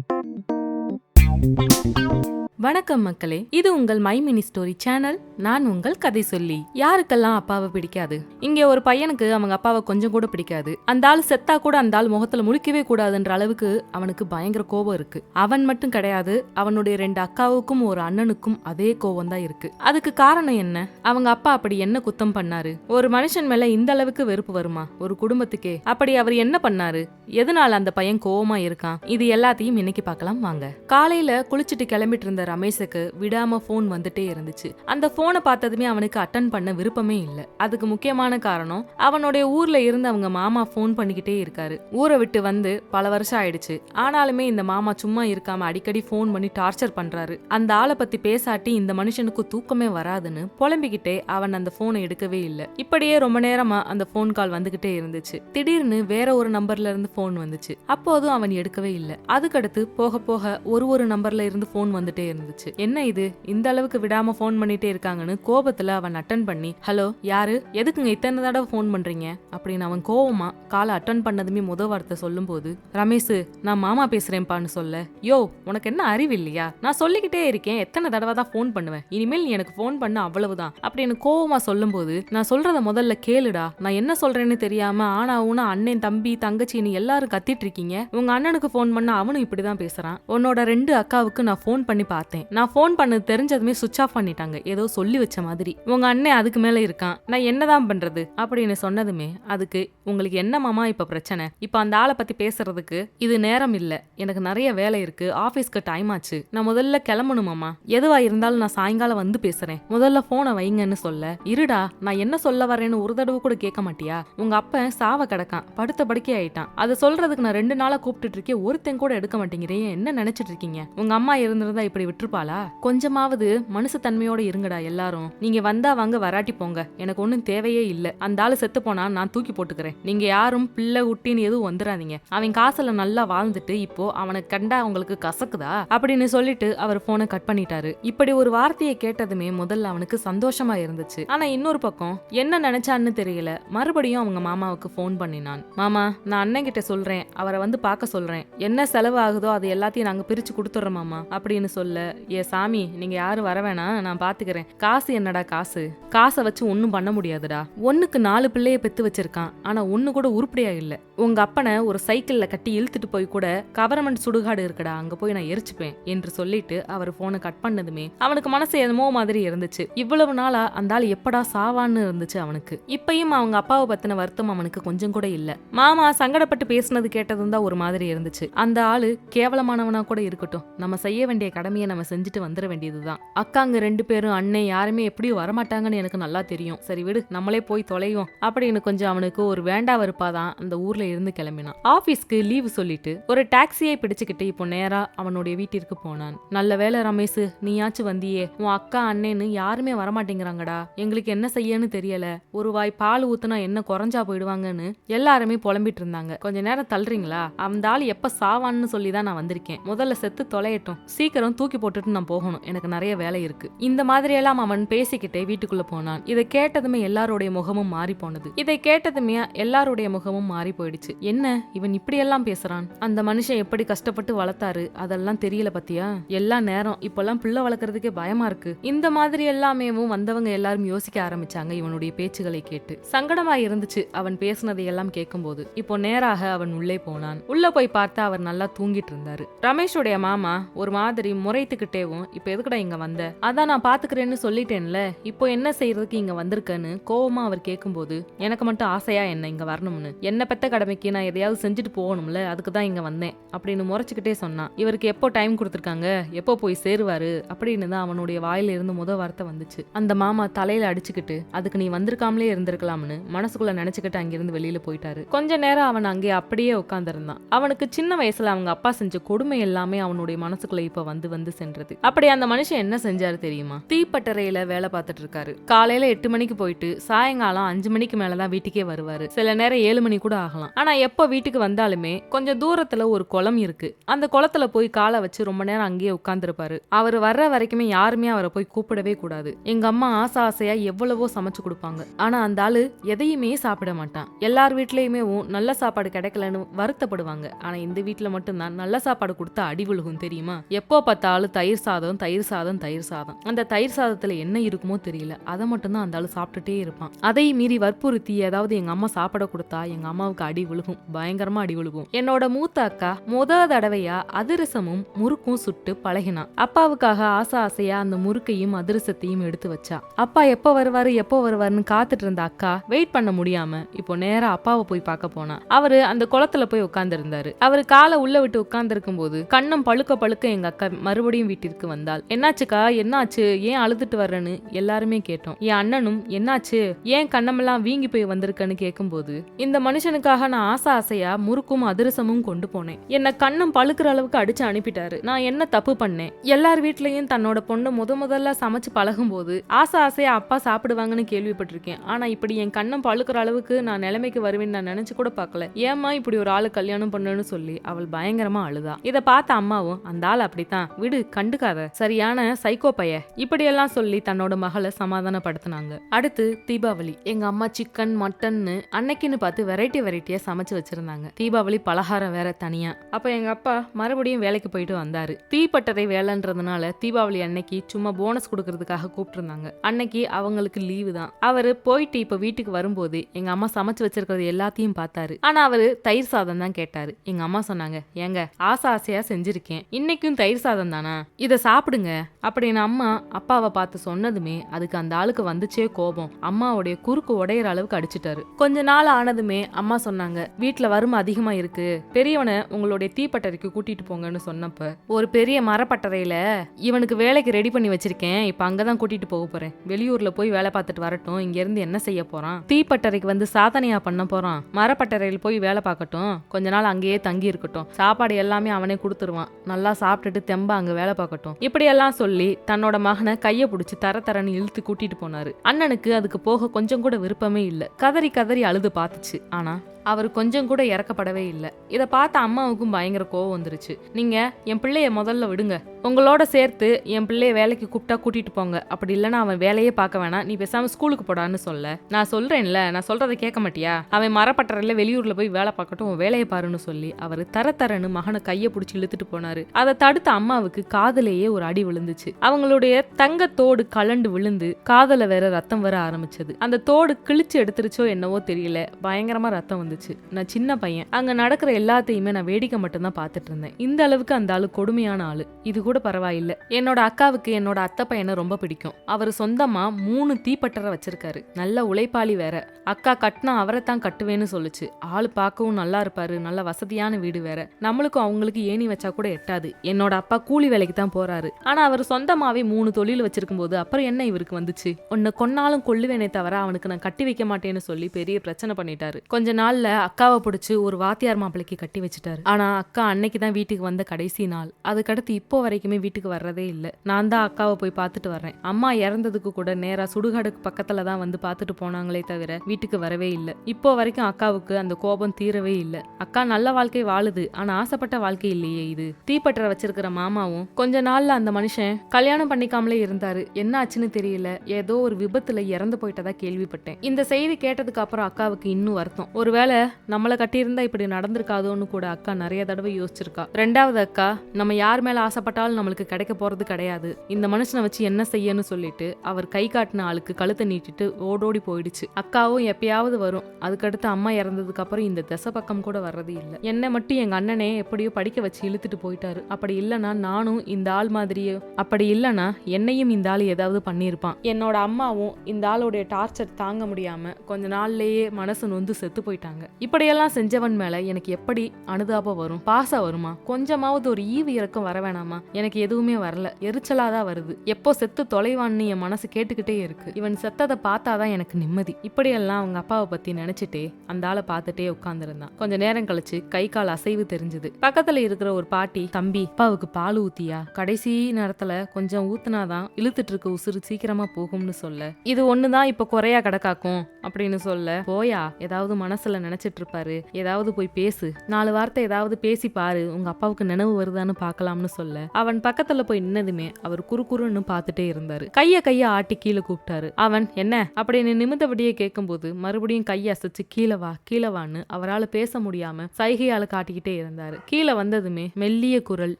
Thank you. வணக்கம் மக்களே இது உங்கள் மை மினி ஸ்டோரி சேனல். நான் உங்கள் கதை சொல்லி. யாருக்கெல்லாம் அப்பாவை பிடிக்காது? இங்க ஒரு பையனுக்கு அவங்க அப்பாவை கொஞ்சம் கூட பிடிக்காது. அந்த ஆள் செத்தா கூட அந்த ஆள் முகத்துல முழிக்கவே கூடாதுன்ற அளவுக்கு அவனுக்கு பயங்கர கோபம் இருக்கு. அவன் மட்டும் கிடையாது அவனுடைய ரெண்டு அக்காவுக்கும் ஒரு அண்ணனுக்கும் அதே கோபம் தான் இருக்கு. அதுக்கு காரணம் என்ன? அவங்க அப்பா அப்படி என்ன குத்தம் பண்ணாரு? ஒரு மனுஷன் மேல இந்த அளவுக்கு வெறுப்பு வருமா? ஒரு குடும்பத்துக்கே. அப்படி அவர் என்ன பண்ணாரு? எதனால அந்த பையன் கோவமா இருக்கான்? இது எல்லாத்தையும் இன்னைக்கு பார்க்கலாம் வாங்க. காலையில குளிச்சுட்டு கிளம்பிட்டு இருந்த ரமேஷுக்கு விடாம ஃபோன் வந்துட்டே இருந்துச்சு. அந்த போனை பார்த்ததுமே அவனுக்கு அட்டன் பண்ண விருப்பமே இல்ல. அதுக்கு முக்கியமான காரணம் அவனுடைய ஊர்ல இருந்து அவங்க மாமா ஃபோன் பண்ணிக்கிட்டே இருக்காரு. ஊரை விட்டு வந்து பல வருஷம் ஆயிடுச்சு. ஆனாலுமே இந்த மாமா சும்மா இருக்காம அடிக்கடி ஃபோன் பண்ணி டார்ச்சர் பண்றாரு. அந்த ஆளை பத்தி பேசாட்டி இந்த மனுஷனுக்கு தூக்கமே வராதுன்னு புலம்பிக்கிட்டே அவன் அந்த போனை எடுக்கவே இல்லை. இப்படியே ரொம்ப நேரமா அந்த ஃபோன் கால் வந்துகிட்டே இருந்துச்சு. திடீர்னு வேற ஒரு நம்பர்ல இருந்து ஃபோன் வந்துச்சு. அப்போதும் அவன் எடுக்கவே இல்லை. அதுக்கடுத்து போக போக ஒரு ஒரு நம்பர்ல இருந்து ஃபோன் வந்துட்டே இருந்துச்சு. இருந்துச்சு. என்ன இது? இந்த அளவுக்கு விடாம ஃபோன் பண்ணிட்டே இருக்காங்கன்னு கோபத்துல அவன் அட்டன் பண்ணி ஹலோ யாரு? எதுக்குங்க இத்தனை தடவை ஃபோன் பண்றீங்க? அப்படின்னு அவன் கோவமா காலை அட்டன் பண்ணதுமே முத வார்த்தை சொல்லும்போது ரமேஷ் நான் மாமா பேசுறேன்ப்பான்னு சொல்ல. யோ உனக்கு என்ன அறிவு இல்லையா? நான் சொல்லிக்கிட்டே இருக்கேன். எத்தனை தடவை தான் ஃபோன் பண்ணுவேன். இனிமேல் நீ எனக்கு ஃபோன் பண்ண அவ்வளவுதான். அப்படின்னு கோவமா சொல்லும்போது நான் சொல்றத முதல்ல கேளுடா. நான் என்ன சொல்றேன்னு தெரியாம ஆனா ஊனா அண்ணன் தம்பி தங்கச்சின்னு எல்லாரும் கத்திட்டு இருக்கீங்க. உங்க அண்ணனுக்கு ஃபோன் பண்ண அவனும் இப்படிதான் பேசுறான். உன்னோட ரெண்டு அக்காவுக்கு நான் ஃபோன் பண்ணி பார்த்தேன். நான் ஃபோன் பண்ணது தெரிஞ்சதுமே சுவிச் ஆஃப் பண்ணிட்டாங்க. ஏதோ சொல்லி வச்ச மாதிரி. உங்க அண்ணன் அதுக்கு மேல இருக்கான். நான் என்னதான் பண்றது? அப்படின்னு சொன்னதுமே அதுக்கு உங்களுக்கு என்ன மாமா இப்ப பிரச்சனை? இப்ப அந்த ஆளை பத்தி பேசுறதுக்கு இது நேரம் இல்ல. எனக்கு நிறைய வேலை இருக்கு. ஆபீஸ்க்கு டைம் ஆச்சு. நான் முதல்ல கிளம்பணும் மாமா. எதுவா இருந்தாலும் நான் சாயங்காலம் வந்து பேசுறேன். முதல்ல போனை வைங்கன்னு சொல்ல. இருடா நான் என்ன சொல்ல வரேன்னு ஒரு தடவை கூட கேட்க மாட்டியா? உங்க அப்பன் சாவ கிடக்கான். படுத்த படுக்கே ஆயிட்டான். அதை சொல்றதுக்கு நான் ரெண்டு நாளா கூப்பிட்டுட்டு இருக்கேன். ஒருத்தன் கூட எடுக்க மாட்டேங்கிறேன். என்ன நினைச்சிட்டு இருக்கீங்க? உங்க அம்மா இருந்திருந்தா இப்படி விட்டுருப்பாளா? கொஞ்சமாவது மனுஷத்தன்மையோட இருங்கடா எல்லாரும். நீங்க வந்தா வாங்க வராட்டி போங்க. எனக்கு ஒண்ணும் தேவையே இல்ல. அந்த ஆளு செத்து போனா நான் தூக்கி போட்டுக்கிறேன். நீங்க யாரும் பிள்ளை குட்டின்னு எதுவும் வந்துடாதீங்க அவன் காசுல நல்லா வாழ்ந்துட்டு இப்போ அவனை கண்டா அவங்களுக்கு கசக்குதா? அப்படின்னு சொல்லிட்டு அவர் போனை கட் பண்ணிட்டாரு. இப்படி ஒரு வார்த்தையை கேட்டதுமே முதல்ல அவனுக்கு சந்தோஷமா இருந்துச்சு. ஆனா இன்னொரு பக்கம் என்ன நினைச்சான்னு தெரியல. மறுபடியும் அவங்க மாமாவுக்கு ஃபோன் பண்ணினான். மாமா நான் அண்ணன் கிட்ட சொல்றேன். அவரை வந்து பார்க்க சொல்றேன். என்ன செலவு ஆகுதோ அது எல்லாத்தையும் நாங்க பிரிச்சு கொடுத்துறோம் மாமா அப்படின்னு சொல்ல ஏ சாமி நீங்க யாரும் வர வேணாம். நான் பாத்துக்கிறேன். காசு என்னடா காசு? காசை வச்சு ஒன்றும் பண்ண முடியாதுடா. ஒன்றுக்கு நாலு பிள்ளைய பெத்து வச்சிருக்கான். ஆனா ஒன்னு கூட உருப்படியா இல்லை. உங்க அப்பனை ஒரு சைக்கிள்ல கட்டி இழுத்துட்டு போய் கூட கவர்மெண்ட் சுடுகாடு இருக்குடா. அங்க போய் நான் எரிச்சுப்பேன் என்று சொல்லிட்டு அவர் போனை கட் பண்ணதுமே அவனுக்கு மனசு என்னமோ மாதிரி இருந்துச்சு. இவ்வளவு நாளா அந்த ஆள் எப்படா சாவான்னு இருந்துச்சு அவனுக்கு. இப்பயும் அவங்க அப்பாவை பத்தின வருத்தம் அவனுக்கு கொஞ்சம் கூட இல்ல. மாமா சங்கடப்பட்டு பேசினது கேட்டதும் தான் ஒரு மாதிரி இருந்துச்சு. அந்த ஆளு கேவலமானவனா கூட இருக்கட்டும். நம்ம செய்ய வேண்டிய கடமையை நம்ம செஞ்சுட்டு வந்துட வேண்டியதுதான். அக்காங்க ரெண்டு பேரும் அண்ணன் யாருமே எப்படியும் வரமாட்டாங்கன்னு எனக்கு நல்லா தெரியும். சரி விடு நம்மளே போய் தொலைவோம் அப்படின்னு கொஞ்சம் அவனுக்கு ஒரு வேண்டா வெறுப்பாதான் அந்த ஊர்ல இருந்து கிளம்பினான். ஆபீஸ்க்கு லீவு சொல்லிட்டு ஒரு டாக்ஸியை பிடிச்சுக்கிட்டு இப்போ நேரா அவனுடைய வீட்டிற்கு போனான். நல்ல வேலை ரமேஷ் நீயாச்சும் வந்தியே. உன் அக்கா அண்ணேன்னு யாருமே வரமாட்டேங்கிறாங்கடா. எங்களுக்கு என்ன செய்யன்னு தெரியல. ஒரு வாய் பால் ஊத்துனா என்ன குறைஞ்சா போயிடுவாங்கன்னு எல்லாருமே புலம்பிட்டு இருந்தாங்க. கொஞ்ச நேரம் தள்ளுறீங்களா? அந்த ஆள் எப்ப சாவான்னு சொல்லி தான் நான் வந்திருக்கேன். முதல்ல செத்து தொலையட்டும். சீக்கிரம் தூக்கி போட்டுட்டு நான் போகணும். எனக்கு நிறைய வேலை இருக்கு. இந்த மாதிரி எல்லாம் அவன் பேசிக்கிட்டே வீட்டுக்குள்ள போனான். இதை கேட்டதுமே எல்லாருடைய முகமும் மாறி போனது. இதை கேட்டதுமே எல்லாருடைய முகமும் மாறி போயிடுச்சு. என்ன? இவன் இப்படி எல்லாம் பேசுறான்? அந்த மனுஷன் எப்படி கஷ்டப்பட்டு வளர்த்தாரு? அதெல்லாம் தெரியல பத்தியா? எல்லா நேரம் இப்பெல்லாம் பிள்ளை வளர்க்கறதுக்கே பயமா இருக்கு. இந்த மாதிரி எல்லாமேவும் வந்தவங்க எல்லாரும் யோசிக்க ஆரம்பிச்சாங்க இவனுடைய பேச்சுகளை கேட்டு. சங்கடமா இருந்துச்சு அவன் பேசுனதை எல்லாம் கேட்கும்போது. இப்போ நேராக அவன் உள்ளே போனான். உள்ள போய் பார்த்தா அவர் நல்லா தூங்கிட்டு இருந்தாரு. ரமேஷுடைய மாமா ஒரு மாதிரி முறை முறைத்துக்கிட்டேவும் இப்போ எதுக்குடா இங்க வந்த? அதான் நான் பாத்துக்கிறேன்னு சொல்லிட்டேன்ல. இப்போ என்ன செய்யறதுக்கு இங்க வந்திருக்கேன்னு கோவமா அவர் கேட்கும்போது எனக்கு மட்டும் ஆசையா என்ன இங்க வரணும்னு? என்ன பெத்த கடமைக்கு நான் எதையாவது செஞ்சுட்டு போகணும்ல அதுக்கு தான் இங்க வந்தேன் அப்படின்னு முறைச்சிக்கிட்டே சொன்னான். இவருக்கு எப்போ டைம் கொடுத்துருக்காங்க? எப்போ போய் சேருவாரு? அப்படின்னு தான் அவனுடைய வாயில இருந்து முத வார்த்தை வந்துச்சு. அந்த மாமா தலையில அடிச்சுக்கிட்டு அதுக்கு நீ வந்திருக்காமலே இருந்திருக்கலாம்னு மனசுக்குள்ள நினைச்சுக்கிட்டு அங்கிருந்து வெளியில போயிட்டாரு. கொஞ்ச நேரம் அவன் அங்கே அப்படியே உட்காந்துருந்தான் அவனுக்கு சின்ன வயசுல அவங்க அப்பா செஞ்ச கொடுமை எல்லாமே அவனுடைய மனசுக்குள்ள இப்ப வந்து வந்து சென்றது. அப்படி அந்த மனுஷன் என்ன செஞ்சாரு தெரியுமா? தீப்பட்டறையில வேலை பார்த்துட்டு இருக்காரு காலையில எட்டு மணிக்கு போயிட்டு சாயங்காலம் அஞ்சு மணிக்கு மேலதான் வீட்டுக்கே வருவாரு. சில நேரம் ஏழு மணி கூட ஆகலாம். ஆனா எப்போ வீட்டுக்கு வந்தாலுமே கொஞ்சம் தூரத்துல ஒரு குளம் இருக்கு. அந்த குளத்துல போய் காலை வச்சு ரொம்ப நேரம் அங்கேயே உட்கார்ந்துருப்பாரு. அவர் வர்ற வரைக்குமே யாருமே அவரை போய் கூப்பிடவே கூடாது. எங்க அம்மா ஆசை ஆசையா எவ்வளவோ சமைச்சு கொடுப்பாங்க. ஆனா அந்த ஆளு எதையுமே சாப்பிட மாட்டான். எல்லார் வீட்லயுமே நல்ல சாப்பாடு கிடைக்கலன்னு வருத்தப்படுவாங்க. ஆனா இந்த வீட்டுல மட்டும்தான் நல்ல சாப்பாடு கொடுத்தா அடி விழுகும் தெரியுமா? எப்போ பார்த்தாலும் தயிர் சாதம் தயிர் சாதம் தயிர் சாதம். அந்த தயிர் சாதத்துல என்ன இருக்குமோ தெரியல. அதை மட்டும்தான் அந்த ஆள் சாப்பிட்டுட்டே இருப்பான். அதை மீறி வற்புறுத்தி ஏதாவது எங்க அம்மா சாப்பிட கொடுத்தா எங்க அம்மாவுக்கு அடி விழுகும். பயங்கரமா அடி விழுகும். என்னோட மூத்த அக்கா முத தடவையா அதிரசமும் முறுக்கும் சுட்டு பழகினான் அப்பாவுக்காக ஆசை ஆசையா அந்த முறுக்கையும் அதிரசத்தையும் எடுத்து வச்சா. அப்பா எப்போ வருவாரு எப்போ வருவாருன்னு காத்துட்டு இருந்த அக்கா வெயிட் பண்ண முடியாம இப்போ நேரா அப்பாவை போய் பார்க்க போனா. அவரு அந்த குளத்துல போய் உட்கார்ந்து இருந்தாரு அவரு காலை உள்ள விட்டு உட்கார்ந்து இருக்கும்போது கண்ணம் பழுக்க பழுக்க எங்க அக்கா மறுபடியும் வீட்டிற்கு வந்தாள். என்னாச்சுக்கா? என்னாச்சு? ஏன் அழுதுட்டு வர்றேன்னு? எல்லாருமே கேட்டோம். என் அண்ணனும் என்னாச்சு? ஏன் கண்ணமெல்லாம் வீங்கி போய் வந்திருக்கன்னு கேட்கும்போது இந்த மனுஷனுக்காக நான் ஆசை ஆசையா முறுக்கும் அதிரசமும் கொண்டு போனேன். என்ன கண்ணம் பழுக்கிற அளவுக்கு அடிச்சு அனுப்பிட்டாரு. நான் என்ன தப்பு பண்ணேன்? எல்லார் வீட்லயும் தன்னோட பொண்ணு முத முதல்ல சமைச்சு பழகும் போது ஆசை ஆசையா அப்பா சாப்பிடுவாங்கன்னு கேள்விப்பட்டிருக்கேன். ஆனா இப்படி என் கண்ணம் பழுக்கிற அளவுக்கு நான் நிலைமைக்கு வருவேன்னு நான் நினைச்சு கூட பார்க்கல. ஏம்மா இப்படி ஒரு ஆளு கல்யாணம் பண்ணுன்னு சொல்லி அவள் பயங்கரமா அழுதா. இதை பார்த்த அம்மாவும் அந்த ஆள் அப்படித்தான். விடு கண்டுக்காத சரியான சைக்கோ பைய. இப்படியெல்லாம் சொல்லி தன்னோட மகளை சமாதானப்படுத்தினாங்க. அடுத்து தீபாவளி. எங்க அம்மா சிக்கன் மட்டன்னு அன்னைக்குன்னு பார்த்து வெரைட்டி வெரைட்டியா சமைச்சு வச்சிருந்தாங்க. தீபாவளி பலகாரம் வேற தனியா. அப்ப எங்க அப்பா மறுபடியும் வேலைக்கு போயிட்டு வந்தாரு. தீப்பட்டறை வேலைன்றதுனால தீபாவளி அன்னைக்கு சும்மா போனஸ் கொடுக்கறதுக்காக கூப்பிட்டுருந்தாங்க. அன்னைக்கு அவங்களுக்கு லீவு தான். அவரு போயிட்டு இப்ப வீட்டுக்கு வரும்போது எங்க அம்மா சமைச்சு வச்சிருக்கிறது எல்லாத்தையும் பார்த்தாரு. ஆனா அவரு தயிர் சாதம் தான் கேட்டாரு. எங்க அம்மா சொன்னாங்க ஏங்க ஆசை ஆசையா செஞ்சிருக்கேன். இன்னைக்கும் தயிர் சாதம் தானே? இத சாப்பிடுங்க அப்படின்னு அம்மா அப்பாவை பார்த்து சொன்னதுமே அதுக்கு அந்த ஆளுக்கு வந்துச்சே கோபம். அம்மாவுடைய குறுக்கு உடையிற அளவுக்கு அடிச்சிட்டாரு. கொஞ்ச நாள் ஆனதுமே அம்மா சொன்னாங்க வீட்டுல வறுமை அதிகமா இருக்கு. பெரியவனை உங்களுடைய தீப்பட்டறைக்கு கூட்டிட்டு போங்கன்னு சொன்னப்ப ஒரு பெரிய மரப்பட்டறையில இவனுக்கு வேலைக்கு ரெடி பண்ணி வச்சிருக்கேன். இப்ப அங்கதான் கூட்டிட்டு போக போறேன். வெளியூர்ல போய் வேலை பார்த்துட்டு வரட்டும். இங்க இருந்து என்ன செய்ய போறான்? தீப்பட்டறைக்கு வந்து சாதனையா பண்ண போறான். மரப்பட்டறையில் போய் வேலை பார்க்கட்டும். கொஞ்ச நாள் அங்கேயே தங்கி இருக்கட்டும். சாப்பாடு எல்லாமே அவனே கொடுத்துருவான். நல்லா சாப்பிட்டுட்டு தெம்பா அங்க வேலை பார்க்கட்டும். இப்படியெல்லாம் சொல்லி தன்னோட மகனை கையை பிடிச்சி தர தரன்னு இழுத்து கூட்டிட்டு போனாரு. அண்ணனுக்கு அதுக்கு போக கொஞ்சம் கூட விருப்பமே இல்லை. கதறி கதறி அழுது பார்த்துச்சு. ஆனா அவர் கொஞ்சம் கூட இறக்கப்படவே இல்லை. இதை பார்த்த அம்மாவுக்கும் பயங்கர கோவம் வந்துருச்சு. நீங்க என் பிள்ளைய முதல்ல விடுங்க. உங்களோட சேர்த்து என் பிள்ளைய வேலைக்கு கூப்பிட்டா கூட்டிட்டு போங்க. அப்படி இல்லைன்னா அவன் வேலையே பார்க்க வேணாம். நீ பேசாம ஸ்கூலுக்கு போடான்னு சொல்ல. நான் சொல்றேன்ல நான் சொல்றதை கேட்க மாட்டியா? அவன் மரப்பட்டறையில வெளியூர்ல போய் வேலை பார்க்கட்டும் உன் வேலையை பாருன்னு சொல்லி அவர் தர தரன்னு மகனை கையை பிடிச்சி இழுத்துட்டு போனாரு. அதை தடுத்த அம்மாவுக்கு காதலையே ஒரு அடி விழுந்துச்சு. அவங்களுடைய தங்கத்தோடு கலண்டு விழுந்து காதல வேற ரத்தம் வர ஆரம்பிச்சது. அந்த தோடு கிழிச்சு எடுத்துருச்சோ என்னவோ தெரியல. பயங்கரமா ரத்தம் வந்துச்சு நான் சின்ன பையன். அங்க நடக்கிற எல்லாத்தையுமே நான் வேடிக்கை மட்டும்தான் பார்த்துட்டு இருந்தேன். இந்த அளவுக்கு அந்த ஆளு கொடுமையான ஆளு. இது கூட பரவாயில்ல. என்னோட அக்காவுக்கு என்னோட அத்தை பையனை ரொம்ப பிடிக்கும். அவர் சொந்தமா மூணு தீப்பட்டறை வச்சிருக்காரு. நல்ல உழைப்பாளி வேற. அக்கா கட்டினா அவரை தான் கட்டுவேன்னு சொல்லுச்சு. ஆள் பார்க்கவும் நல்லா இருப்பாரு. நல்ல வசதியான வீடு வேற. நம்மளுக்கும் அவங்களுக்கு ஏணி வச்சா கூட எட்டாது. என்னோட அப்பா கூலி வேலைக்கு தான் போறாரு. ஆனா அவர் சொந்தமாவே மூணு தொழில் வச்சிருக்கும் போது அப்புறம் என்ன இவருக்கு வந்துச்சு? உன்னை கொன்னாலும் கொள்ளுவேனே தவிர அவனுக்கு நான் கட்டி வைக்க மாட்டேன்னு சொல்லி பெரிய பிரச்சனை பண்ணிட்டாரு. கொஞ்ச நாள்ல அக்காவை பிடிச்சி ஒரு வாத்தியார் மாப்பிளைக்கு கட்டி வச்சுட்டாரு. ஆனா அக்கா அன்னைக்கு தான் வீட்டுக்கு வந்த கடைசி நாள். அதுக்கடுத்து இப்போ வரைக்குமே வீட்டுக்கு வர்றதே இல்லை. நான் தான் அக்காவை போய் பார்த்துட்டு வர்றேன். அம்மா இறந்ததுக்கு கூட நேரா சுடுகாடுக்கு பக்கத்துல தான் வந்து பார்த்துட்டு போனாங்களே தவிர வீட்டுக்கு வரவே இல்லை. இப்போ வரைக்கும் அக்காவுக்கு அந்த கோபம் தீரவே இல்லை. அக்கா நல்ல வாழ்க்கை வாழுது. ஆனா ஆசைப்பட்ட வாழ்க்கை இல்லையே இது. தீப்பற்ற வச்சிருக்கிற மாமாவும் கொஞ்ச நாள்ல அந்த மனுஷன் கல்யாணம் பண்ணிக்காமலே இருந்தாரு. என்ன ஆச்சுன்னு தெரியல. ஏதோ ஒரு விபத்துல இறந்து போயிட்டதா கேள்விப்பட்டேன். இந்த செய்தி கேட்டதுக்கு அப்புறம் அக்காவுக்கு இன்னும் வருத்தம். ஒருவேளை நம்மளை கட்டியிருந்தா இப்படி நடந்திருக்காதோன்னு கூட அக்கா நிறைய தடவை யோசிச்சிருக்கா. ரெண்டாவது அக்கா நம்ம யார் மேல ஆசைப்பட்டாலும் நம்மளுக்கு கிடைக்க போறது கிடையாது. இந்த மனுஷனை வச்சு என்ன செய்யன்னு சொல்லிட்டு அவர் கை காட்டின ஆளுக்கு கழுத்தை நீட்டிட்டு ஓடோடி போயிடுச்சு. அக்காவும் எப்பயாவது வரும். அதுக்கடுத்து அம்மா இறந்ததுக்கு அப்புறம் இந்த திசை பக்கம் கூட வர்றது இல்லை. என்னை மட்டும் எங்க அண்ணனே எப்படியோ படிக்க வச்சு இழுத்துட்டு போயிட்டாரு. அப்படி இல்லைன்னா நானும் இந்த ஆள் மாதிரியே அப்படி இல்லைன்னா என்னையும் இந்த ஆள் ஏதாவது பண்ணியிருப்பான். என்னோட அம்மாவும் இந்த ஆளுடைய டார்ச்சர் தாங்க முடியாம கொஞ்ச நாள்லயே மனசு நொந்து செத்து போயிட்டாங்க. ஆரம்பிச்சாங்க இப்படியெல்லாம் செஞ்சவன் மேல எனக்கு எப்படி அனுதாபம் வரும் பாசம் வருமா? கொஞ்சமாவது ஒரு ஈவு இறக்கம் வர வேணாமா? எனக்கு எதுவுமே வரல. எரிச்சலாதான் வருது. எப்போ செத்து தொலைவான்னு என் மனசு கேட்டுக்கிட்டே இருக்கு. இவன் செத்ததை பார்த்தாதான் எனக்கு நிம்மதி. இப்படியெல்லாம் அவங்க அப்பாவை பத்தி நினைச்சிட்டே அந்த ஆளை பார்த்துட்டே உட்காந்துருந்தான் கொஞ்ச நேரம் கழிச்சு கை கால் அசைவு தெரிஞ்சது. பக்கத்துல இருக்கிற ஒரு பாட்டி தம்பி அப்பாவுக்கு பால் ஊத்தியா? கடைசி நேரத்துல கொஞ்சம் ஊத்துனாதான் இழுத்துட்டு இருக்க உசுறு சீக்கிரமா போகும்னு சொல்ல. இது ஒண்ணுதான் இப்ப குறையா கிடக்காக்கும் அப்படின்னு சொல்ல. போயா? ஏதாவது மனசுல நினைச்சிட்டு இருப்பாரு ஏதாவது போய் பேசு. நாலு வார்த்தை ஏதாவது பேசி பாரு. உங்க அப்பாவுக்கு நினைவு வருதான்னு பார்க்கலாம்னு சொல்ல. அவன் பக்கத்துல போய் நின்னதுமே அவர் குறுகுறுன்னு பார்த்துட்டே இருந்தாரு. கைய கைய ஆட்டி கீழே கூப்பிட்டாரு அவன் என்ன? அப்படின்னு நிமித்தபடியே கேட்கும்போது மறுபடியும் கையை அசைச்சு கீழே வா கீழே வான்னு அவரால் பேச முடியாம சைகையால காட்டிக்கிட்டே இருந்தாரு. கீழே வந்ததுமே மெல்லிய குரல்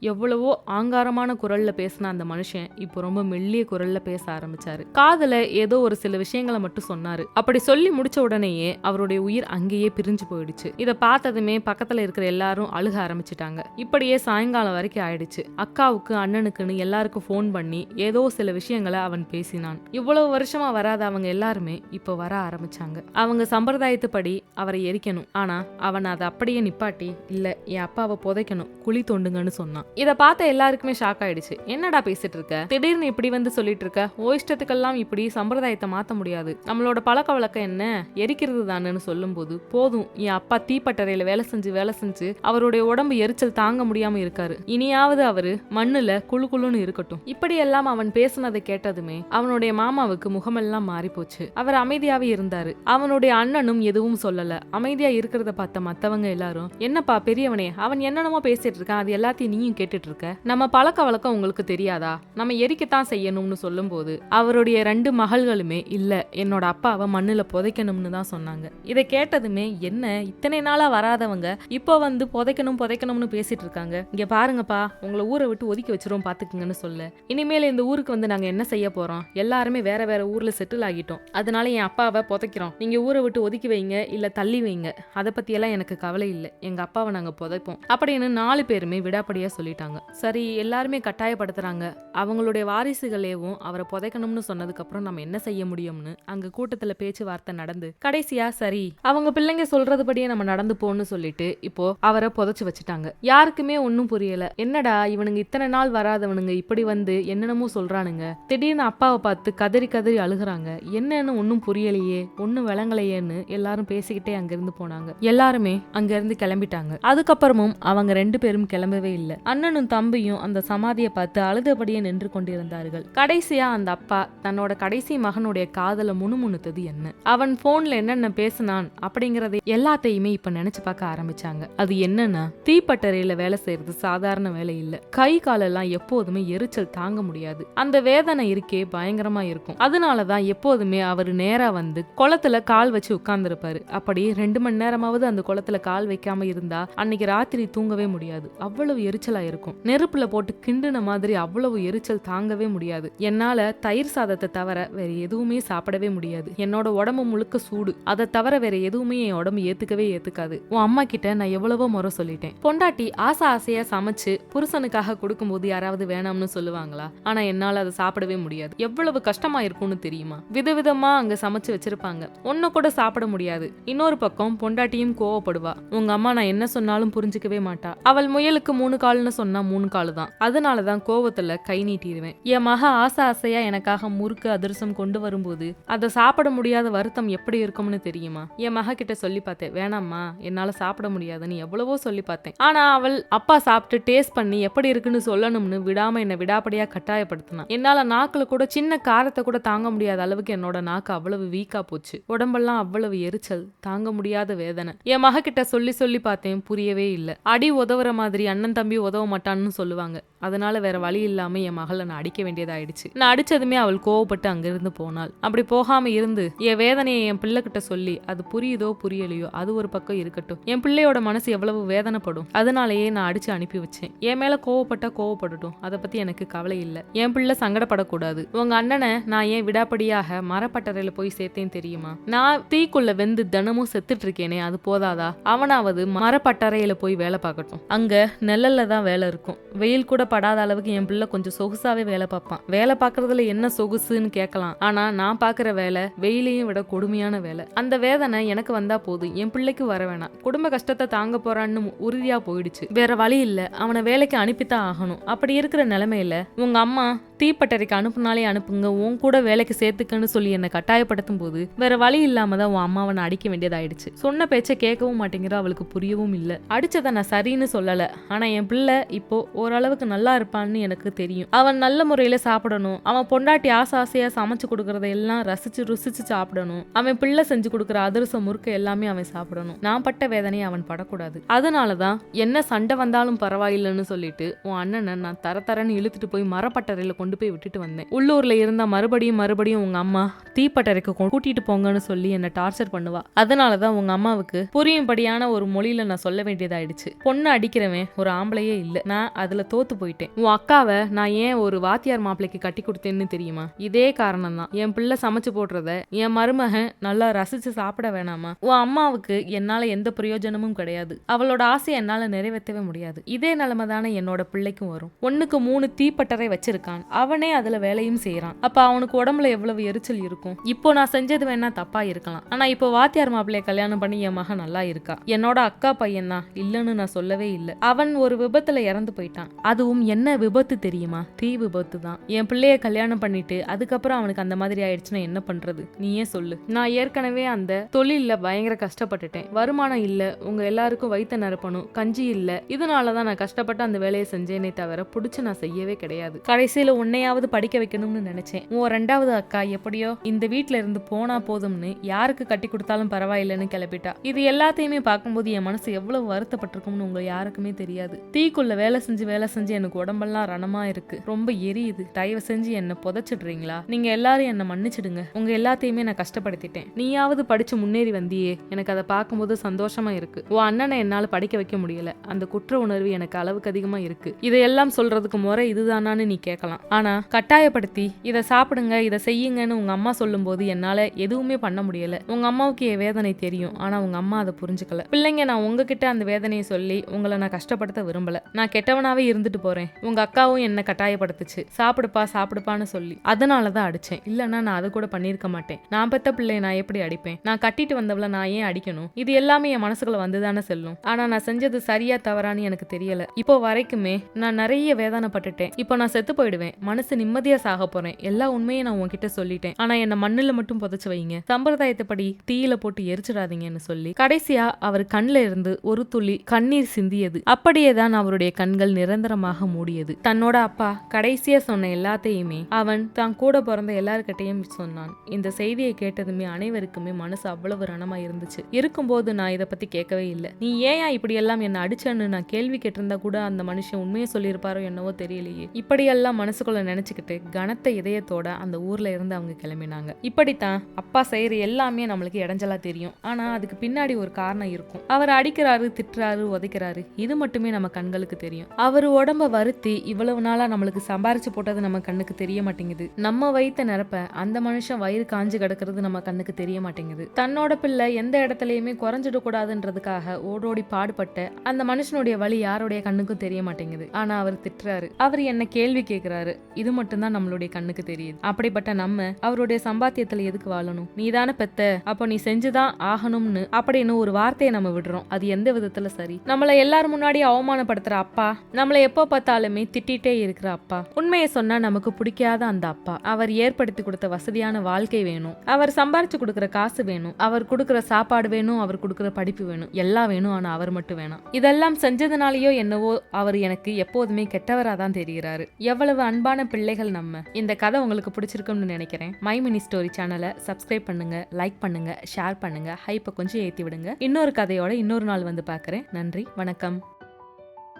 எவ்வளவோ ஆங்காரமான குரல்ல பேசின அந்த மனுஷன் இப்போ ரொம்ப மெல்லிய குரல்ல பேச ஆரம்பிச்சாரு. காதல ஏதோ ஒரு சில விஷயங்களை மட்டும் சொன்னாரு. அப்படி சொல்லி முடிச்ச உடனேயே அவருடைய உயிர் அங்கேயே பிரிஞ்சு போயிடுச்சு. இதை பார்த்ததுமே பக்கத்துல இருக்கிற எல்லாரும் அழுக ஆரம்பிச்சிட்டாங்க. இப்படியே சாயங்காலம் வரைக்கும் ஆயிடுச்சு. அக்காவுக்கு அண்ணனுக்குன்னு எல்லாருக்கும் ஃபோன் பண்ணி ஏதோ சில விஷயங்களை அவன் பேசினான். இவ்வளவு வருஷமா வராத அவங்க எல்லாருமே இப்போ வர ஆரம்பிச்சாங்க. அவங்க சம்பிரதாயத்துப்படி அவரை எரிக்கணும். ஆனா அவன் அதை அப்படியே நிப்பாட்டி இல்ல என் அப்பாவை புதைக்கணும். குழி தோண்டுங்கன்னு சொன்னான். இதை பார்த்த எல்லாருக்குமே ஷாக் ஆயிடுச்சு. என்னடா பேசிட்டு இருக்க? திடீர்னு இப்படி வந்து சொல்லிட்டு இருக்க? ஓ இஷ்டத்துக்கெல்லாம் இப்படி சம்பிரதாயத்தை மாத்த முடியாது. நம்மளோட பழக்க வழக்கம் என்ன? எரிக்கிறது தானேன்னு சொல்லும்போது போதும். என் அப்பா தீப்பட்டறையில வேலை செஞ்சு வேலை செஞ்சு அவருடைய உடம்பு எரிச்சல் தாங்க முடியாம இருக்காரு. இனியாவது அவரு மண்ணுல குழு குழுன்னு இருக்கட்டும். இப்படியெல்லாம் அவன் பேசுனதை கேட்டதுமே அவனுடைய மாமாவுக்கு முகமெல்லாம் மாறி போச்சு அவர் அமைதியாவே இருந்தாரு. அவனுடைய அண்ணனும் எதுவும் சொல்லல. அமைதியா இருக்கிறத பார்த்த மத்தவங்க எல்லாரும் என்னப்பா பெரியவனே அவன் என்னென்னமோ பேசிட்டு இருக்கான். அது எல்லாத்தையும் நீயும் கேட்டுட்டு இருக்க. நம்ம பழக்க வழக்கம் உங்களுக்கு தெரியாதா? நம்ம எரிக்கத்தான் செய்யணும்னு சொல்லும்போது அவருடைய ரெண்டு மகள்களுமே இல்ல என்னோட அப்பாவை மண்ணுல புதைக்கணும்னு தான் சொன்னாங்க. இதை கேட்டதுமே என்ன? இத்தனை நாளா வராதவங்க இப்போ வந்து புதைக்கணும் புதைக்கணும்னு பேசிட்டு இருக்காங்க. இங்க பாருங்கப்பா உங்களை ஊரை விட்டு ஒதுக்கி வச்சிரும் பாத்துக்குங்கன்னு சொல்ல. இனிமேல் இந்த ஊருக்கு வந்து நாங்க என்ன செய்ய போறோம்? எல்லாருமே வேற வேற ஊர்ல செட்டில் ஆகிட்டோம். அதனால என் அப்பாவை புதைக்கிறோம். நீங்க ஊரை விட்டு ஒதுக்கி வைங்க இல்ல தள்ளி வைங்க. அதை பற்றியெல்லாம் எனக்கு கவலை இல்லை. எங்க அப்பாவை நாங்க புதைப்போம். அப்படின்னு நாலு பேருமே விடாப்படியா சொல்லிட்டாங்க. சரி எல்லாருமே கட்டாயப்படுத்துறாங்க. அவங்களுடைய வாரிசுகளேவும் அவரை புதைக்கணும்னு சொன்னதுக்கு அப்புறம் நம்ம என்ன செய்ய முடியும்னு அங்க கூட்டத்துல பேச்சுவார்த்தை நடந்து கடைசியா சரி அவங்க பிள்ளைங்க சொல்றதுபடியே நம்ம நடந்து போன்னு சொல்லிட்டு இப்போ அவரை புதைச்சு வச்சுட்டாங்க. யாருக்குமே ஒன்னும் புரியல. என்னடா இவனுங்க இத்தனை நாள் வராதவனுங்க இப்படி வந்து என்னென்னமோ சொல்றானுங்க. திடீர்னு அப்பாவை பார்த்து கதறி கதறி அழுகுறாங்க. என்னன்னு ஒன்னும் புரியலையே ஒன்னும் விளங்கலையேன்னு எல்லாரும் பேசிக்கிட்டே அங்கிருந்து போனாங்க. எல்லாருமே அங்கிருந்து கிளம்பிட்டாங்க. அதுக்கப்புறமும் அவங்க ரெண்டு பேரும் கிளம்பவே இல்லை. அண்ணனும் தம்பியும் அந்த சமாதியை பார்த்து அழுதபடியே நின்று கொண்டிருந்தார்கள். கடைசியா அந்த அப்பா தன்னோட கடைசி மகனுடைய காதல முணுமுணுத்தது என்ன? அவன் போன்ல என்னென்ன பேசினான் அப்படிங்கறதை எல்லாத்தையுமே இப்ப நினைச்சு பார்க்க ஆரம்பிச்சாங்க. அது என்னன்னா தீப்பட்டறையில வேலை செய்யறது சாதாரண வேலை இல்ல. கை காலெல்லாம் எப்போதுமே எரிச்சல் தாங்க முடியாது. அந்த வேதனை இருக்கே பயங்கரமா இருக்கும். அதனாலதான் எப்போதுமே அவர் நேரா வந்து குளத்துல கால் வச்சு உட்கார்ந்துருப்பாரு. அப்படி ரெண்டு மணி நேரமாவது அந்த குளத்துல கால் வைக்காம இருந்தா அன்னைக்கு ராத்திரி தூங்கவே முடியாது. அவ்வளவு எரிச்சலா இருக்கும். நெருப்புல போட்டு கிண்டுன மாதிரி அவ்வளவு எரிச்சல் தாங்கவே முடியாது. என்னால தயிர் சாதத்தை தவிர வேற எதுவுமே சாப்பிடவே முடியாது. என்னோட உடம்பு முழுக்க சூடு. அதை தவிர வேற எதுவுமே என் உடம்பு ஏத்துக்கவே ஏத்துக்காது. உன் அம்மா கிட்ட நான் எவ்வளவோ முறை சொல்லிட்டேன். பொண்டாட்டி ஆசை ஆசையா சமைச்சு புருஷனுக்காக கொடுக்கும்போது யாராவது வேணாம்னு சொல்லுவாங்களா? ஆனா என்னால அதை சாப்பிடவே முடியாது. எவ்வளவு கஷ்டமா இருக்கும்னு தெரியுமா? விதவிதமா அங்க சமைச்சு வச்சிருப்பாங்க. ஒன்னு கூட சாப்பிட முடியாது. இன்னொரு பக்கம் பொண்டாட்டியும் கோவப்படுவா. உங்க அம்மா நான் என்ன சொன்னாலும் புரிஞ்சுக்கவே மாட்டா. அவள் முயலுக்கு மூணு கால்னு சொன்னா மூணு கால் தான். அதனாலதான் கோவத்துல கை நீட்டிடுவேன். என் மக ஆசை ஆசையா எனக்காக முறுக்கு அதிரசம் கொண்டு வரும்போது அதை சாப்பிட முடியாத வருத்தம் எப்படி இருக்கும்னு தெரியுமா? என் மக கிட்ட சொல்லி பார்த்தேன். வேணாம்மா என்னால சாப்பிட முடியாதுன்னு எவ்வளவோ சொல்லி பார்த்தேன். ஆனா அவள் அப்பா சாப்பிட்டு டேஸ்ட் பண்ணி எப்படி இருக்குன்னு சொல்லணும்னு விடாம என்னை விடாப்படியாக கட்டாயப்படுத்தினா. என்னால நாக்குல கூட சின்ன காரத்தை கூட தாங்க முடியாத அளவுக்கு என்னோட நாக்கு அவ்வளவு வீக்கா போச்சு. உடம்பெல்லாம் அவ்வளவு எரிச்சல் தாங்க முடியாத வேதனை. என் மகக்கிட்ட சொல்லி சொல்லி பார்த்தேன் புரியவே இல்லை. அடி உதவுற மாதிரி அண்ணன் தம்பி உதவ மாட்டான்னு சொல்லுவாங்க. அதனால வேற வழி இல்லாம என் மகளை நான் அடிக்க வேண்டியதாயிடுச்சு. நான் அடிச்சதுமே அவள் கோவப்பட்டு அங்கிருந்து போனாள். அப்படி போகாம இருந்து என் வேதனையை என் பிள்ளை கிட்ட சொல்லி அது புரியுதோ புரியுது புரியலையோ அது ஒரு பக்கம் இருக்கட்டும். என் பிள்ளையோட மனசு எவ்வளவு வேதனைப்படும். அதனாலேயே நான் அடிச்சு அனுப்பி வச்சேன். என் மேல கோவப்பட்டா கோவப்படட்டும். அதை பத்தி எனக்கு கவலை இல்லை. என் பிள்ளை சங்கடப்படக்கூடாது. உங்க அண்ணனை நான் ஏன் விடாப்படியாக மரப்பட்டறையில போய் சேர்த்தேன் தெரியுமா? நான் தீக்குள்ள வெந்து தினமும் செத்துட்டு இருக்கேனே அது போதாதா? அவனாவது மரப்பட்டறையில போய் வேலை பார்க்கட்டும். அங்க நெல்லல்ல தான் வேலை இருக்கும். வெயில் கூட படாத அளவுக்கு என் பிள்ளை கொஞ்சம் சொகுசாவே வேலை பார்ப்பான். வேலை பார்க்கறதுல என்ன சொகுசுன்னு கேட்கலாம். ஆனா நான் பார்க்குற வேலை வெயிலையும் விட கொடுமையான வேலை. அந்த வேதனை எனக்கு வந்தா போதும் என் பிள்ளைக்கு வர வேணாம். குடும்ப கஷ்டத்தை தாங்க போறான்னு உறுதியா போயிடுச்சு. வேற வழி இல்ல. அவனை வேலைக்கு அனுப்பித்தான் ஆகணும். அப்படி இருக்கிற நிலைமையில உங்க அம்மா தீப்பட்டறைக்கு அனுப்புனாலே அனுப்புங்க. உன் கூட வேலைக்கு சேர்த்துக்கன்னு சொல்லி என்னை கட்டாயப்படுத்தும் போது வேற வழி இல்லாம தான் உன் அம்மாவை நான் அடிக்க வேண்டியதாயிடுச்சு. சொன்ன பேச்சை கேட்கவும் மாட்டேங்கிற அவளுக்கு புரியவும் இல்லை. அடிச்சதை நான் சரின்னு சொல்லல. ஆனா என் பிள்ளை இப்போ ஓரளவுக்கு நல்லா இருப்பான்னு எனக்கு தெரியும். அவன் நல்ல முறையில சாப்பிடணும். அவன் பொண்டாட்டி ஆசை ஆசையா சமைச்சு கொடுக்கறத எல்லாம் ரசிச்சு ருசிச்சு சாப்பிடணும். அவன் பிள்ளை செஞ்சு கொடுக்குற அதிரசம் முறுக்கு எல்லாமே அவன் சாப்பிடணும். நான் பட்ட வேதனையை அவன் படக்கூடாது. அதனாலதான் என்ன சண்டை வந்தாலும் பரவாயில்லைன்னு சொல்லிட்டு உன் அண்ணனை நான் தர தரன்னு இழுத்துட்டு போய் மரப்பட்டறையில கொண்டு போய் விட்டுட்டு வந்தேன். உள்ளூர்ல இருந்தா மறுபடியும் மறுபடியும் உங்க அம்மா தீப்பட்டறைக்கு கூட்டிட்டு போங்கன்னு சொல்லி என்னை டார்ச்சர் பண்ணுவா. அதனாலதான் உங்க அம்மாவுக்கு புரியும்படியான ஒரு மொழியில நான் சொல்ல வேண்டியதாயிடுச்சு. பொண்ணு அடிக்கிறவன் ஒரு ஆம்பளையே இல்ல. நான் அதுல தோத்து போயிட்டேன். உன் அக்காவை நான் ஏன் ஒரு வாத்தியார் மாப்பிளைக்கு கட்டி கொடுத்தேன்னு தெரியுமா? இதே காரணம் தான் என் பிள்ளை சமைச்சு போடுறத என் மருமகன் நல்லா ரசிச்சு சாப்பிட வேணாமா? உன் அம்மாவுக்கு என்னால் எந்த பிரயோஜனமும் கிடையாது. அவளோட ஆசையை என்னால் நிறைவேற்றவே முடியாது. இதே நிலைமை தானே என்னோட பிள்ளைக்கும் வரும். ஒன்றுக்கு மூணு தீப்பட்டறை வச்சிருக்கான். அவனே அதில் வேலையும் செய்கிறான் அப்போ அவனுக்கு உடம்புல எவ்வளவு எரிச்சல் இருக்கும்? இப்போ நான் செஞ்சது வேணா தப்பா இருக்கலாம். ஆனால் இப்போ வாத்தியார் மாப்பிள்ளைய கல்யாணம் பண்ணி என் மகன் நல்லா இருக்கா? என்னோட அக்கா பையன் தான். இல்லைன்னு நான் சொல்லவே இல்லை. அவன் ஒரு விபத்தில் இறந்து போயிட்டான். அதுவும் என்ன விபத்து தெரியுமா? தீ விபத்து தான். என் பிள்ளைய கல்யாணம் பண்ணிட்டு அதுக்கப்புறம் அவனுக்கு அந்த மாதிரி ஆயிடுச்சுன்னா என்ன பண்றது? நீயே சொல்லு. நான் ஏற்கனவே அந்த தொழிலில் பயங்கர கஷ்டப்பட்டுட்டேன். வருமானம் இல்ல உங்க எல்லாருக்கும் வயிற்று நிரப்பணும் கஞ்சி இல்ல. இதனாலதான் நான் கஷ்டப்பட்டு அந்த வேலையை செஞ்சேனே தவிர புடிச்சு நான் செய்யவே கிடையாது. கடைசியில உன்னையாவது படிக்க வைக்கணும்னு நினைச்சேன். உன் ரெண்டாவது அக்கா எப்படியோ இந்த வீட்டுல இருந்து போனா போதும்னு யாருக்கு கட்டி கொடுத்தாலும் பரவாயில்லைன்னு கிளப்பிட்டா. இது எல்லாத்தையுமே பார்க்கும்போது என் மனசு எவ்வளவு வருத்தப்பட்டிருக்கும்னு உங்க யாருக்குமே தெரியாது. தீக்குள்ள வேலை செஞ்சு வேலை செஞ்சு எனக்கு உடம்பெல்லாம் ரணமா இருக்கு. ரொம்ப எரியுது. தயவு செஞ்சு என்ன புதைச்சிடுறீங்களா? நீங்க எல்லாரும் என்ன மன்னிச்சிடுங்க. உங்க எல்லாத்தையுமே நான் கஷ்டப்படுத்திட்டேன். நீயாவது படிச்சு முன்னேறி வந்தியே. எனக்கு அதை பார்க்கும்போது சந்தோஷமாக இருக்கு. உன் அண்ணனை என்னால் படிக்க வைக்க முடியல. அந்த குற்ற உணர்வு எனக்கு அளவுக்கு அதிகமாக இருக்கு. இதையெல்லாம் சொல்றதுக்கு முறை இதுதானான்னு நீ கேட்கலாம். ஆனால் கட்டாயப்படுத்தி இதை சாப்பிடுங்க இதை செய்யுங்கன்னு உங்கள் அம்மா சொல்லும்போது என்னால் எதுவுமே பண்ண முடியல. உங்கள் அம்மாவுக்கு என் வேதனை தெரியும். ஆனால் உங்கள் அம்மா அதை புரிஞ்சுக்கல. பிள்ளைங்க நான் உங்ககிட்ட அந்த வேதனையை சொல்லி உங்களை நான் கஷ்டப்படுத்த விரும்பல. நான் கெட்டவனாகவே இருந்துட்டு போகிறேன் உங்கள் அக்காவும் என்னை கட்டாயப்படுத்துச்சு. சாப்பிடுப்பா சாப்பிடுப்பான்னு சொல்லி. அதனால தான் அடித்தேன் இல்லைன்னா நான் அதை கூட பண்ணியிருக்க மாட்டேன். நான் பெற்ற பிள்ளைய நான் எப்படி அடிப்பேன்? நான் கட்டிட்டு வந்தவளை நான் ஏன் அடிக்கணும். இது எல்லாமே என் மனசுக்குள்ள வந்துதானே செல்லும். ஆனா நான் செஞ்சது சரியா தவறான்னு எனக்கு தெரியல. இப்போ வரைக்குமே நான் நிறைய வேதனைப்பட்டுட்டேன். இப்போ நான் செத்து போயிடுவேன். மனசு நிம்மதியா சாக போறேன். எல்லா உண்மையும் நான் உன்கிட்ட சொல்லிட்டேன். ஆனா என்ன மண்ணுல மட்டும் புதைச்சு வைங்க சம்பிரதாயத்தைப்படி தீயில போட்டு எரிச்சிடாதீங்கன்னு சொல்லி கடைசியா அவர் கண்ல இருந்து ஒரு துளி கண்ணீர் சிந்தியது. அப்படியே தான் அவருடைய கண்கள் நிரந்தரமாக மூடியது. தன்னோட அப்பா கடைசியா சொன்ன எல்லாத்தையுமே அவன் தான் கூட பிறந்த எல்லார்கிட்டையும் சொன்னான். இந்த செய்தியை கேட்டதுமே அனைவருக்குமே மனசு அவ்வளவு ரணமா இருந்துச்சு இருக்கும்போது நான் இதை பத்தி கேட்கவே இல்லை. நீ ஏன் இப்படி எல்லாம் என்ன அடிச்சேன்னு நான் கேள்வி கேட்டிருந்தா கூட அந்த மனுஷன் உண்மையை சொல்லியிருப்பாரோ என்னவோ தெரியலையே. இப்படியெல்லாம் மனசுக்குள்ள நினைச்சுக்கிட்டு கனத்த இதயத்தோட அந்த ஊர்ல இருந்து அவங்க கிளம்பினாங்க. இப்படித்தான் அப்பா செய்யற எல்லாமே நம்மளுக்கு இடைஞ்சலா தெரியும். ஆனா அதுக்கு பின்னாடி ஒரு காரணம் இருக்கும். அவர் அடிக்கிறாரு திட்டுறாரு உதைக்கிறாரு. இது மட்டுமே நம்ம கண்களுக்கு தெரியும். அவர் உடம்ப வருத்தி இவ்வளவு நாளா நம்மளுக்கு சம்பாரிச்சு போட்டது நம்ம கண்ணுக்கு தெரிய மாட்டேங்குது. நம்ம வயித்த நிரப்ப அந்த மனுஷன் வயிறு காஞ்சு கிடக்கிறது நம்ம கண்ணுக்கு தெரிய மாட்டேங்குது. தன்னோட பிள்ளை எந்த இடத்துலயுமே இடத்துலையுமே குறைஞ்சிடக்கூடாதுன்றதுக்காக ஓடோடி பாடுபட்ட அந்த மனுஷனுடைய வழி யாருடைய கண்ணுக்கும் தெரிய மாட்டேங்குது. ஆனா அவர் திட்டுறாரு. அவர் என்ன கேள்வி கேக்குறாரு. இது மட்டும்தான் நம்மளுடைய கண்ணுக்கு தெரியுது. அப்படிப்பட்ட நம்ம அவருடைய சம்பாத்தியத்துல எதுக்கு வாழணும்? நீதான பெத்த. அப்போ நீ செஞ்சுதான் ஆகணும்னு அப்படின்னு ஒரு வார்த்தையை நம்ம விடுறோம். அது எந்த விதத்துல சரி? நம்மள எல்லாரும் முன்னாடி அவமானப்படுத்துற அப்பா நம்மள எப்போ பார்த்தாலுமே திட்டிட்டே இருக்கிற அப்பா. உண்மையை சொன்னா நமக்கு பிடிக்காத அந்த அப்பா. அவர் ஏற்படுத்தி கொடுத்த வசதியான வாழ்க்கை வேணும். அவர் சம்பாரிச்சு கொடுக்குற காசு வேணும். அவர் கொடுக்குற சாப்பாடு வேணும் அவர் கொடுக்குற படிப்பு வேணும் எல்லாம் வேணும் ஆனால் அவர் மட்டும் வேணாம். இதெல்லாம் செஞ்சதுனாலேயோ என்னவோ அவர் எனக்கு எப்போதுமே கெட்டவராக தான் தெரிகிறாரு. எவ்வளவு அன்பான பிள்ளைகள் நம்ம. இந்த கதை உங்களுக்கு பிடிச்சிருக்கும்னு நினைக்கிறேன். மை மினி ஸ்டோரி சேனலை சப்ஸ்கிரைப் பண்ணுங்க லைக் பண்ணுங்க ஷேர் பண்ணுங்க ஹைப்பை கொஞ்சம் ஏற்றி விடுங்க. இன்னொரு கதையோட இன்னொரு நாள் வந்து பார்க்குறேன். நன்றி வணக்கம்.